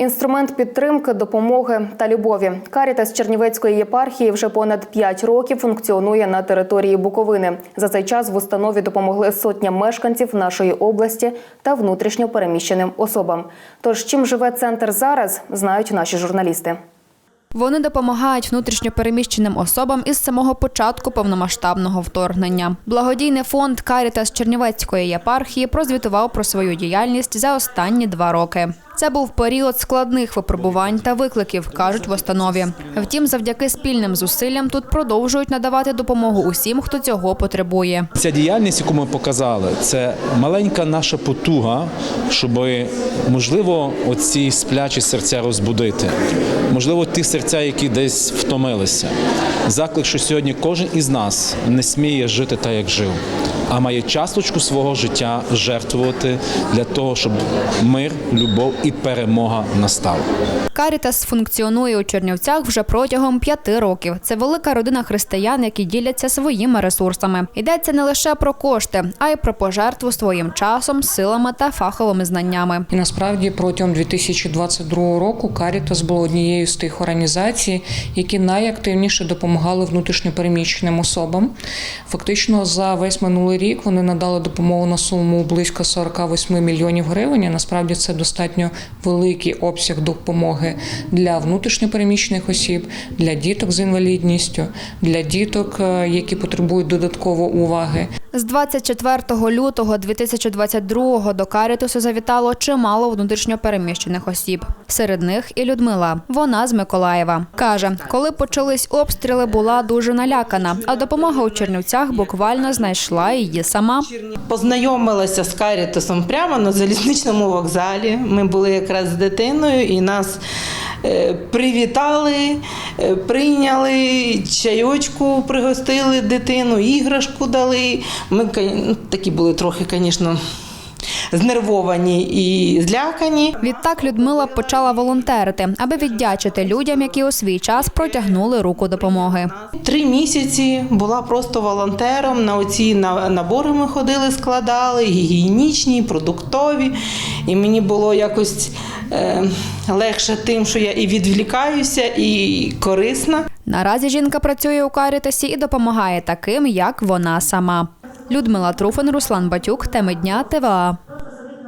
Інструмент підтримки, допомоги та любові. Карітас Чернівецької єпархії вже понад 5 років функціонує на території Буковини. За цей час в установі допомогли сотням мешканців нашої області та внутрішньо переміщеним особам. Тож чим живе центр зараз, знають наші журналісти. Вони допомагають внутрішньопереміщеним особам із самого початку повномасштабного вторгнення. Благодійний фонд Карітас Чернівецької єпархії прозвітував про свою діяльність за останні два роки. Це був період складних випробувань та викликів, кажуть в установі. Втім, завдяки спільним зусиллям тут продовжують надавати допомогу усім, хто цього потребує. Ця діяльність, яку ми показали, це маленька наша потуга, щоб можливо оці сплячі серця розбудити. Можливо, ті серця, які десь втомилися. Заклик, що сьогодні кожен із нас не сміє жити так, як жив, а має часточку свого життя жертвувати для того, щоб мир, любов і перемога настали. Карітас функціонує у Чернівцях вже протягом п'яти років. Це велика родина християн, які діляться своїми ресурсами. Йдеться не лише про кошти, а й про пожертву своїм часом, силами та фаховими знаннями. І насправді протягом 2022 року Карітас було однією з тих організацій, які найактивніше допомагали внутрішньопереміщеним особам. Фактично за весь минулий рік вони надали допомогу на суму близько 48 мільйонів гривень. Насправді це достатньо великий обсяг допомоги для внутрішньопереміщених осіб, для діток з інвалідністю, для діток, е, які потребують додатково уваги. З 24 лютого 2022 до Карітусу завітало чимало внутрішньопереміщених осіб. Серед них і Людмила. Вона з Миколаєва. Каже, коли почались обстріли, була дуже налякана, а допомога у Чернівцях буквально знайшла її сама. Познайомилася з Карітасом прямо на залізничному вокзалі. Ми були якраз з дитиною і нас е, привітали, е, прийняли чайочку, пригостили дитину, іграшку дали. Ми ну, такі були трохи, звісно, знервовані і злякані. Відтак Людмила почала волонтерити, аби віддячити людям, які у свій час протягнули руку допомоги. Три місяці була просто волонтером. На оці на- набори ми ходили, складали, гігієнічні, продуктові. І мені було якось е, легше тим, що я і відвлікаюся, і корисна. Наразі жінка працює у Карітасі і допомагає таким, як вона сама. Людмила Труфан, Руслан Батюк, теми дня ТВА.